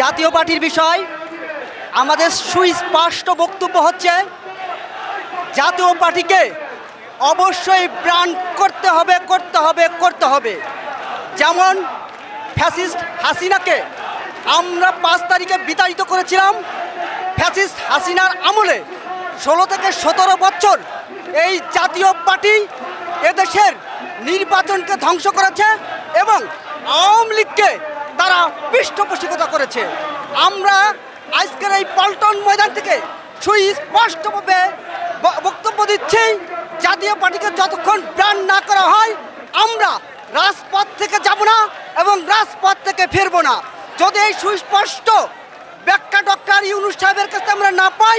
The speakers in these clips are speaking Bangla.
জাতীয় পার্টির বিষয়, আমাদের সুস্পষ্ট বক্তব্য হচ্ছে, জাতীয় পার্টিকে অবশ্যই ব্রান্ড করতে হবে করতে হবে করতে হবে। যেমন ফ্যাসিস্ট হাসিনাকে আমরা পাঁচ তারিখে বিতাড়িত করেছিলাম, ফ্যাসিস্ট হাসিনার আমলে ষোলো থেকে সতেরো বছর এই জাতীয় পার্টি এদেশের নির্বাচনকে ধ্বংস করেছে এবং আওয়ামী লীগকে তারা পৃষ্ঠপোষকতা করেছে। আমরা আজকের এই পল্টন ময়দান থেকে সুস্পষ্টভাবে বক্তব্য দিচ্ছি, জাতীয় পার্টিকে যতক্ষণ ব্রান্ড না করা হয়, আমরা রাজপথ থেকে যাব না এবং রাজপথ থেকে ফিরবো না। যদি এই সুস্পষ্ট ব্যাখ্যা ডক্টর ইউনুস সাহেবের কাছে আমরা না পাই,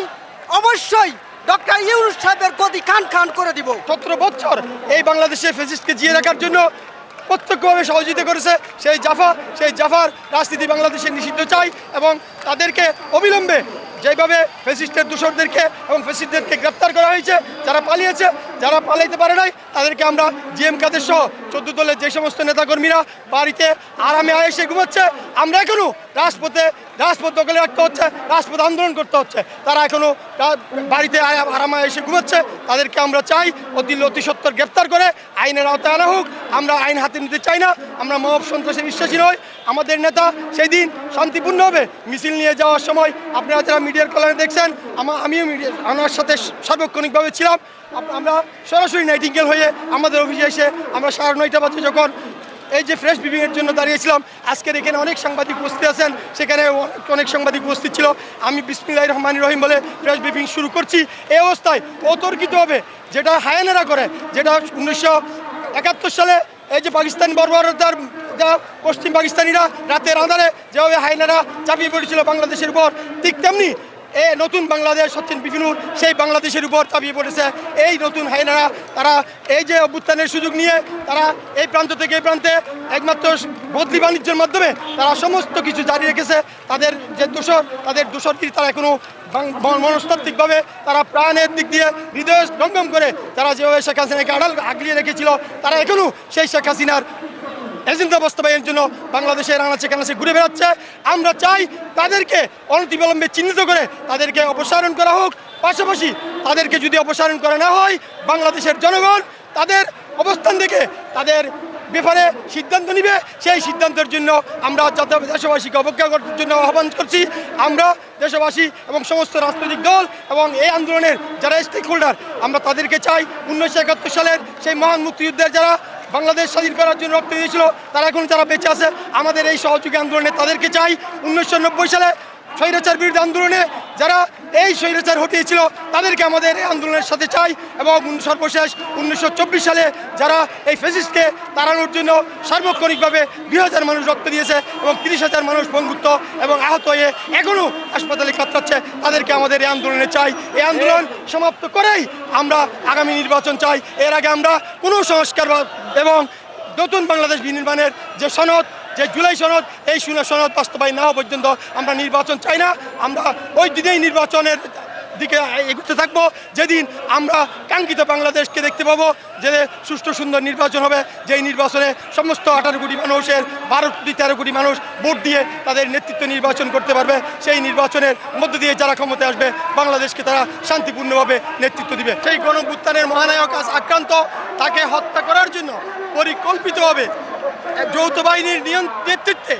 অবশ্যই ডক্টর ইউনুস সাহেবের গদি খান খান করে দিব। সতেরো বছর এই বাংলাদেশে ফেসিস্টকে জিয়ে রাখার জন্য প্রত্যক্ষভাবে সহযোগিতা করেছে সেই জাফা সেই জাফার রাজনীতি বাংলাদেশে নিষিদ্ধ চাই এবং তাদেরকে অবিলম্বে যেভাবে ফেসিস্টের দূষরদেরকে এবং ফেসিস্টদেরকে গ্রেপ্তার করা হয়েছে, যারা পালিয়েছে, যারা পালাইতে পারে নাই, তাদেরকে আমরা জিএম কাদের সহ চোদ্দ দলের যে সমস্ত নেতাকর্মীরা বাড়িতে আরামে এসে ঘুমাচ্ছে, আমরা এখনও রাজপথে, রাজপথ দখলে রাখতে হচ্ছে, রাজপথ আন্দোলন করতে হচ্ছে। তারা এখনও বাড়িতে আরামে এসে ঘুমাচ্ছে, তাদেরকে আমরা চাই অতি অতি সত্তর গ্রেপ্তার করে আইনের আওতায় আনা হোক। আমরা আইন হাতে নিতে চাই না, আমরা মব সন্ত্রাসে বিশ্বাসী নই। আমাদের নেতা সেই দিন শান্তিপূর্ণ হবে মিছিল নিয়ে যাওয়ার সময় আপনারা যারা মিডিয়ার কল্যাণে দেখছেন, আমা আমিও মিডিয়া আমার সাথে সার্বক্ষণিকভাবে ছিলাম। আমরা সরাসরি নাইটিঙ্গেল হয়ে আমাদের অফিসে এসে আমরা সাড়ে নয়টা বাজে যখন এই যে ফ্রেশ ব্রিফিংয়ের জন্য দাঁড়িয়েছিলাম, আজকের এখানে অনেক সাংবাদিক উপস্থিত আছেন, সেখানে অনেক- অনেক সাংবাদিক উপস্থিত ছিল। আমি বিসমিল্লাহ রহমান রহিম বলে ফ্রেশ ব্রিফিং শুরু করছি। এই অবস্থায় অতর্কিতভাবে যেটা হায়ানেরা করে, যেটা উনিশশো একাত্তর সালে এই যে পাকিস্তান বর্বরতার যা পশ্চিম পাকিস্তানিরা রাতের আধারে যেভাবে হাইনারা চাপিয়ে পড়েছিল বাংলাদেশের উপর, ঠিক তেমনি এ নতুন বাংলাদেশ সচিন বিপিনুর, সেই বাংলাদেশের উপর চাপিয়ে পড়েছে। এই নতুন হাইনারা তারা এই যে অভ্যুত্থানের সুযোগ নিয়ে তারা এই প্রান্ত থেকে এই প্রান্তে একমাত্র বদলি বাণিজ্যের মাধ্যমে তারা সমস্ত কিছু জারি রেখেছে। তাদের যে দোষর, তাদের দোষরটি তারা এখনও মনস্তাত্ত্বিকভাবে তারা প্রাণের দিক দিয়ে হৃদয় দঙ্গম করে তারা যেভাবে শেখ হাসিনাকে আড়াল, আগলিয়ে রেখেছিল, তারা এখনও সেই শেখ হাসিনার এজেন্ডা বাস্তবায়নের জন্য বাংলাদেশের আনাচে কানাচে ঘুরে বেড়াচ্ছে। আমরা চাই তাদেরকে অনতিবিলম্বে চিহ্নিত করে তাদেরকে অপসারণ করা হোক। পাশাপাশি তাদেরকে যদি অপসারণ করা না হয়, বাংলাদেশের জনগণ তাদের অবস্থান থেকে তাদের ব্যাপারে সিদ্ধান্ত নিবে। সেই সিদ্ধান্তের জন্য আমরা দেশবাসীকে অপেক্ষা করার জন্য আহ্বান করছি। আমরা দেশবাসী এবং সমস্ত রাজনৈতিক দল এবং এই আন্দোলনের যারা স্টেক হোল্ডার আমরা তাদেরকে চাই উনিশশো একাত্তর সালের সেই মহান মুক্তিযুদ্ধের যারা বাংলাদেশ স্বাধীন করার জন্য রক্ত দিয়েছিল তারা এখন যারা বেঁচে আছে, আমাদের এই সহযোগী আন্দোলনে তাদেরকে চাই। উনিশশো নব্বই সালে স্বৈরাচার বিরুদ্ধে আন্দোলনে যারা এই স্বৈরাচার হটিয়েছিল, তাদেরকে আমাদের এই আন্দোলনের সাথে চাই এবং সর্বশেষ উনিশশো চব্বিশ সালে যারা এই ফেসিসকে তাড়ানোর জন্য সার্বক্ষণিকভাবে দুই হাজার মানুষ রক্ত দিয়েছে এবং তিরিশ হাজার মানুষ বন্ধুত্ব এবং আহত হয়ে এখনও হাসপাতালে কাতরাচ্ছে, তাদেরকে আমাদের এই আন্দোলনে চাই। এই আন্দোলন সমাপ্ত করেই আমরা আগামী নির্বাচন চাই। এর আগে আমরা কোনো সংস্কার এবং নতুন বাংলাদেশ বিনির্মাণের যে সনদ যে জুলাই সনদ, এই সনদ বাস্তবায়ন না হওয়া পর্যন্ত আমরা নির্বাচন চাই না। আমরা ওই দিনেই নির্বাচনের দিকে এগোতে থাকব। যেদিন আমরা কাঙ্ক্ষিত বাংলাদেশকে দেখতে পাবো, যে সুষ্ঠু সুন্দর নির্বাচন হবে, যেই নির্বাচনে সমস্ত আঠারো কোটি মানুষের বারো কোটি তেরো কোটি মানুষ ভোট দিয়ে তাদের নেতৃত্ব নির্বাচন করতে পারবে, সেই নির্বাচনের মধ্য দিয়ে যারা ক্ষমতায় আসবে, বাংলাদেশকে তারা শান্তিপূর্ণভাবে নেতৃত্ব দিবে। সেই গণ গণভুত্থানের মহানায়ক আজ আক্রান্ত, তাকে হত্যা করার জন্য পরিকল্পিতভাবে যৌথ বাহিনীর নেতৃত্বে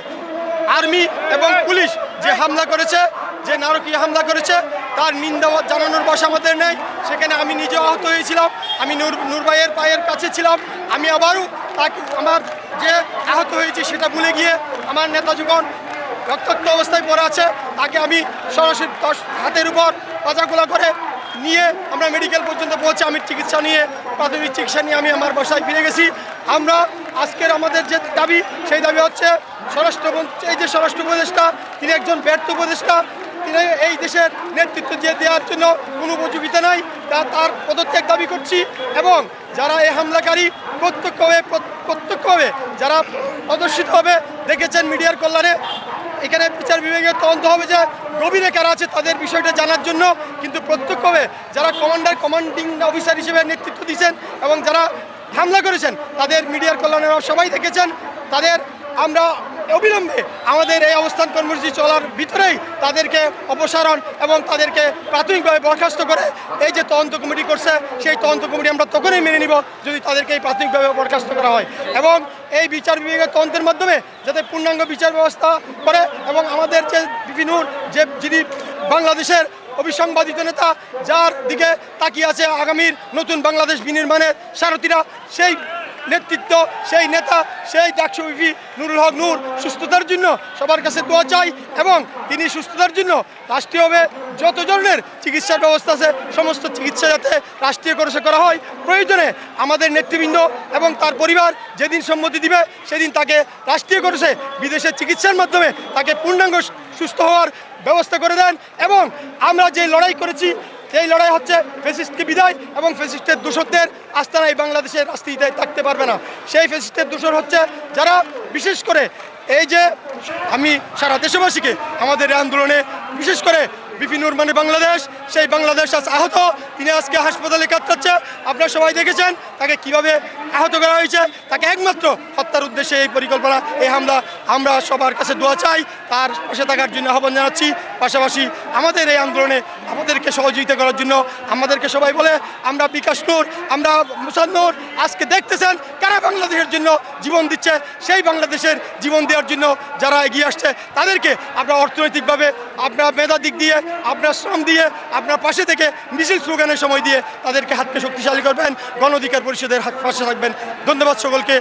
আর্মি এবং পুলিশ যে হামলা করেছে, যে নারকীয় হামলা করেছে, তার নিন্দা জানানোর বসা আমাদের নেই। সেখানে আমি নিজে আহত হয়েছিলাম, আমি নূর নূরবাইয়ের পায়ের কাছে ছিলাম। আমি আবারও তাকে আমার যে আহত হয়েছে সেটা ভুলে গিয়ে আমার নেতা যখন রক্তাক্ত অবস্থায় পড়ে আছে। তাকে আমি সরাসরি হাতের উপর পাজাগুলা করে নিয়ে আমরা মেডিকেল পর্যন্ত পৌঁছে, আমি চিকিৎসা নিয়ে, প্রাথমিক চিকিৎসা নিয়ে আমি আমার বাসায় ফিরে গেছি। আমরা আজকের আমাদের যে দাবি, সেই দাবি হচ্ছে স্বরাষ্ট্রমন্ত্রী এই যে স্বরাষ্ট্র উপদেষ্টা, তিনি একজন ব্যর্থ উপদেষ্টা, তিনি এই দেশের নেতৃত্ব দিয়ে দেওয়ার জন্য কোনো উপযোগিতা নাই, তা তার পদত্যাগ দাবি করছি। এবং যারা এই হামলাকারী প্রত্যক্ষভাবে প্রত্যক্ষভাবে যারা প্রদর্শিত হবে, দেখেছেন মিডিয়ার কল্যাণে, এখানে বিচার বিভাগের তদন্ত হবে যে গভীরে কারা আছে, তাদের বিষয়টা জানার জন্য কিন্তু প্রত্যক্ষভাবে যারা কমান্ডার কমান্ডিং অফিসার হিসেবে নেতৃত্ব দিয়েছেন এবং যারা হামলা করেছেন, তাদের মিডিয়ার কল্যাণে সবাই দেখেছেন। তাদের আমরা অবিলম্বে আমাদের এই অবস্থান কর্মসূচি চলার ভিতরেই তাদেরকে অপসারণ এবং তাদেরকে প্রাথমিকভাবে বরখাস্ত করে এই যে তদন্ত কমিটি করছে, সেই তদন্ত কমিটি আমরা তখনই মেনে নিব যদি তাদেরকে এই প্রাথমিকভাবে বরখাস্ত করা হয়। এবং এই বিচার বিভাগের তদন্তের মাধ্যমে যাতে পূর্ণাঙ্গ বিচার ব্যবস্থা করে এবং আমাদের যে বিভিন্ন যে যিনি বাংলাদেশের অবিসংবাদিত নেতা যার দিকে তাকিয়ে আছে আগামীর নতুন বাংলাদেশ বিনির্মাণের সারথীরা, সেই নেতৃত্ব, সেই নেতা, সেই ডাকসু নুরুল হক নূর সুস্থতার জন্য সবার কাছে দোয়া চাই এবং তিনি সুস্থতার জন্য রাষ্ট্রীয়ভাবে যত ধরনের চিকিৎসার ব্যবস্থা আছে, সমস্ত চিকিৎসা যাতে রাষ্ট্রীয় করে করা হয়, প্রয়োজনে আমাদের নেতৃবৃন্দ এবং তার পরিবার যেদিন সম্মতি দিবে, সেদিন তাকে রাষ্ট্রীয় করেছে বিদেশের চিকিৎসার মাধ্যমে তাকে পূর্ণাঙ্গ সুস্থ হওয়ার ব্যবস্থা করে দেন এবং আমরা যে লড়াই করেছি, এই লড়াই হচ্ছে ফেসিস্টকে বিদায় এবং ফেসিস্টের দূষকদের আস্তানা এই বাংলাদেশের রাস্তায় থাকতে পারবে না। সেই ফেসিস্টের দূষণ হচ্ছে যারা বিশেষ করে এই যে আমি সারা দেশবাসীকে আমাদের আন্দোলনে বিশেষ করে বিপিন মানে বাংলাদেশ সেই বাংলাদেশ আজ আহত। তিনি আজকে হাসপাতালে কাটাচ্ছে আপনারা সবাই দেখেছেন তাকে কীভাবে আহত করা হয়েছে। তাকে একমাত্র হত্যার উদ্দেশ্যে এই পরিকল্পনা, এই হামলা। আমরা সবার কাছে দোয়া চাই, তার পাশে থাকার জন্য আহ্বান জানাচ্ছি। পাশাপাশি আমাদের এই আন্দোলনে আমাদেরকে সহযোগিতা করার জন্য আমাদেরকে সবাই বলে, আমরা বিকাশ নূর, আমরা মুসান্নুর আজকে দেখতেছেন কারা বাংলাদেশের জন্য জীবন দিচ্ছে। সেই বাংলাদেশের জীবন দেওয়ার জন্য যারা এগিয়ে আসছে, তাদেরকে আমরা অর্থনৈতিকভাবে আপনার মেধা দিক দিয়ে আপনার শ্রম দিয়ে আপনার পাশে থেকে মিছিল স্লোগানের সময় দিয়ে তাদেরকে হাতকে শক্তিশালী করবেন। গণ অধিকার পরিষদের হাত পাশে থাকবেন। ধন্যবাদ সকলকে।